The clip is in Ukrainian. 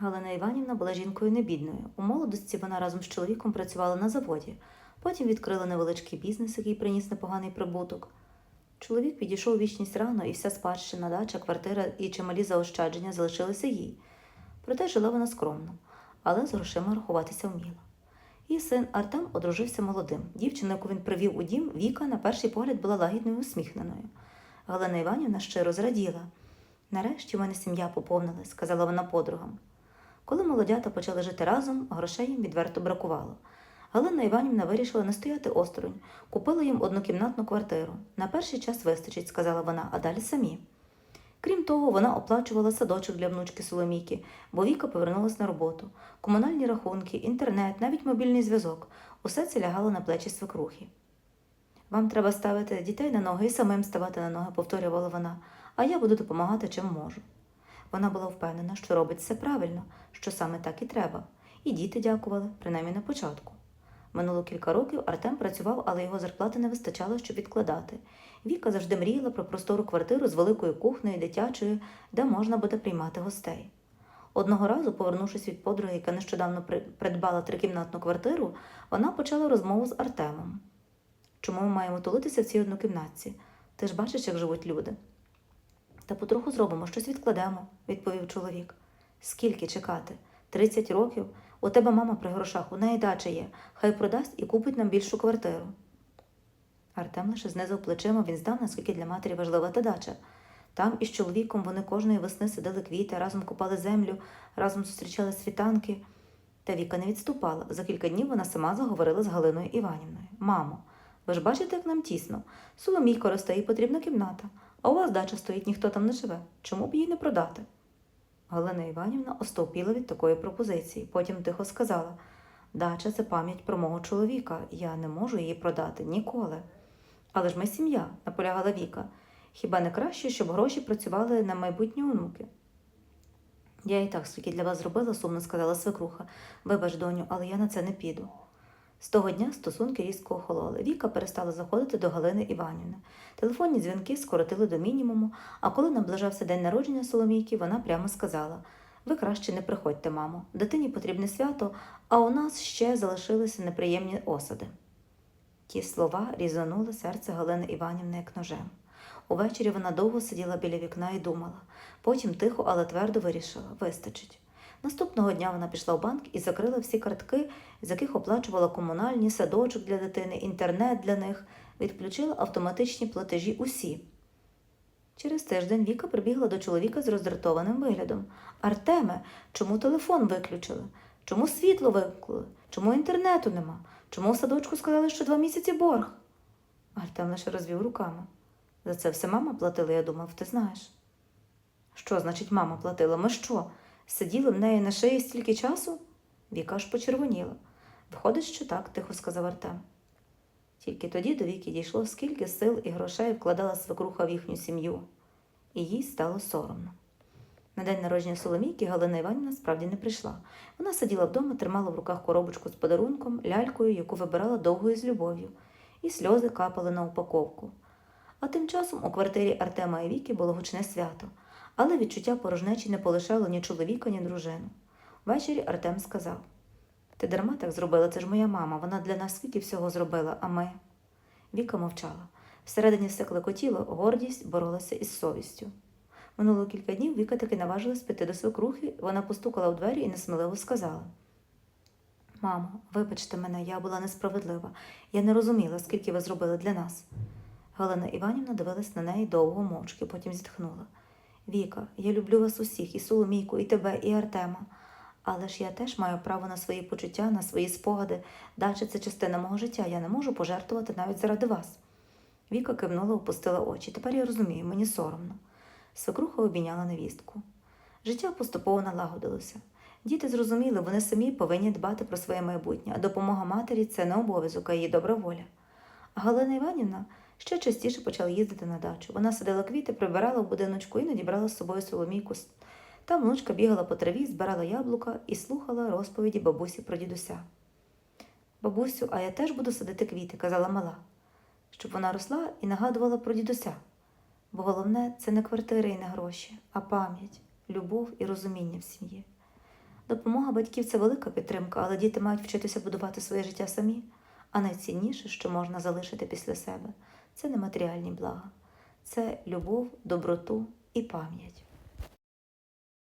Галина Іванівна була жінкою небідною. У молодості вона разом з чоловіком працювала на заводі. Потім відкрила невеличкий бізнес, який приніс непоганий прибуток. Чоловік підійшов вічність рано, і вся спадщина, дача, квартира і чималі заощадження залишилися їй. Проте жила вона скромно, але з грошима рахуватися вміла. Її син Артем одружився молодим. Дівчина, яку він привів у дім, Віка, на перший погляд була лагідною і усміхненою. Галина Іванівна щиро зраділа. Нарешті в мене сім'я поповнилась, сказала вона подругам. Коли молодята почали жити разом, грошей їм відверто бракувало. Галина Іванівна вирішила не стояти осторонь, купила їм однокімнатну квартиру. На перший час вистачить, сказала вона, а далі самі. Крім того, вона оплачувала садочок для внучки Соломійки, бо Віка повернулась на роботу. Комунальні рахунки, інтернет, навіть мобільний зв'язок усе це лягало на плечі свекрухи. Вам треба ставити дітей на ноги і самим ставати на ноги, повторювала вона, а я буду допомагати чим можу. Вона була впевнена, що робить все правильно, що саме так і треба. І діти дякували, принаймні на початку. Минуло кілька років Артем працював, але його зарплати не вистачало, щоб відкладати. Віка завжди мріяла про простору квартиру з великою кухнею, дитячою, де можна буде приймати гостей. Одного разу, повернувшись від подруги, яка нещодавно придбала трикімнатну квартиру, вона почала розмову з Артемом. Чому ми маємо тулитися в цій однокімнатці? Ти ж бачиш, як живуть люди. Та потроху зробимо, щось відкладемо, відповів чоловік. Скільки чекати? Тридцять років? У тебе мама при грошах, у неї дача є. Хай продасть і купить нам більшу квартиру. Артем лише знизав плечима, він знав, наскільки для матері важлива та дача. Там із чоловіком вони кожної весни садили квіти, разом купали землю, разом зустрічали світанки. Та Віка не відступала. За кілька днів вона сама заговорила з Галиною Іванівною. Мамо, ви ж бачите, як нам тісно. Соломійко росте, їй потрібна кімната. А у вас дача стоїть, ніхто там не живе. Чому б її не продати? Галина Іванівна остовпіла від такої пропозиції. Потім тихо сказала: Дача це пам'ять про мого чоловіка. Я не можу її продати ніколи. Але ж ми сім'я, наполягала Віка. Хіба не краще, щоб гроші працювали на майбутні онуки? Я і так стільки для вас зробила, сумно сказала свекруха. Вибач, доню, але я на це не піду. З того дня стосунки різко охололи. Віка перестала заходити до Галини Іванівни. Телефонні дзвінки скоротили до мінімуму, а коли наближався день народження Соломійки, вона прямо сказала: Ви краще не приходьте, мамо, дитині потрібне свято, а у нас ще залишилися неприємні осади. Ті слова різанули серце Галини Іванівни як ножем. Увечері вона довго сиділа біля вікна і думала. Потім тихо, але твердо вирішила вистачить. Наступного дня вона пішла в банк і закрила всі картки, з яких оплачувала комунальні, садочок для дитини, інтернет для них, відключила автоматичні платежі усі. Через тиждень Віка прибігла до чоловіка з роздратованим виглядом. Артеме, чому телефон виключили? Чому світло вимкнули? Чому інтернету нема? Чому в садочку сказали, що два місяці борг? Артем лише розвів руками. За це все мама платила, я думав, ти знаєш. Що значить мама платила? Ми що? Сиділи в неї на шиї стільки часу? Віка аж почервоніла. Виходить, що так, тихо сказав Артем. Тільки тоді до Віки дійшло, скільки сил і грошей вкладала свекруха в їхню сім'ю, і їй стало соромно. На день народження Соломійки Галина Іванівна справді не прийшла. Вона сиділа вдома, тримала в руках коробочку з подарунком, лялькою, яку вибирала довго і з любов'ю, і сльози капали на упаковку. А тим часом у квартирі Артема і Віки було гучне свято, але відчуття порожнечі не полишало ні чоловіка, ні дружину. Ввечері Артем сказав: Ти дарма так зробила, це ж моя мама, вона для нас скільки всього зробила, а ми. Віка мовчала. Всередині все клекотіло, гордість боролася із совістю. Минуло кілька днів Віка таки наважилась піти до свекрухи, вона постукала в двері і несміливо сказала: Мамо, вибачте мене, я була несправедлива. Я не розуміла, скільки ви зробили для нас. Галина Іванівна дивилась на неї довго мовчки, потім зітхнула. Віка, я люблю вас усіх, і Соломійку, і тебе, і Артема. Але ж я теж маю право на свої почуття, на свої спогади. Дача це частина мого життя, я не можу пожертвувати навіть заради вас. Віка кивнула, опустила очі. Тепер я розумію, мені соромно. Свекруха обійняла невістку. Життя поступово налагодилося. Діти зрозуміли, вони самі повинні дбати про своє майбутнє, а допомога матері це не обов'язок, а її добра воля. Галина Іванівна ще частіше почала їздити на дачу. Вона садила квіти, прибирала в будиночку, іноді брала з собою соломійку. Там внучка бігала по траві, збирала яблука і слухала розповіді бабусі про дідуся. Бабусю, а я теж буду садити квіти, казала мала, щоб вона росла і нагадувала про дідуся. Бо головне це не квартири і не гроші, а пам'ять, любов і розуміння в сім'ї. Допомога батьків це велика підтримка, але діти мають вчитися будувати своє життя самі. А найцінніше, що можна залишити після себе, це не матеріальні блага, це любов, доброту і пам'ять.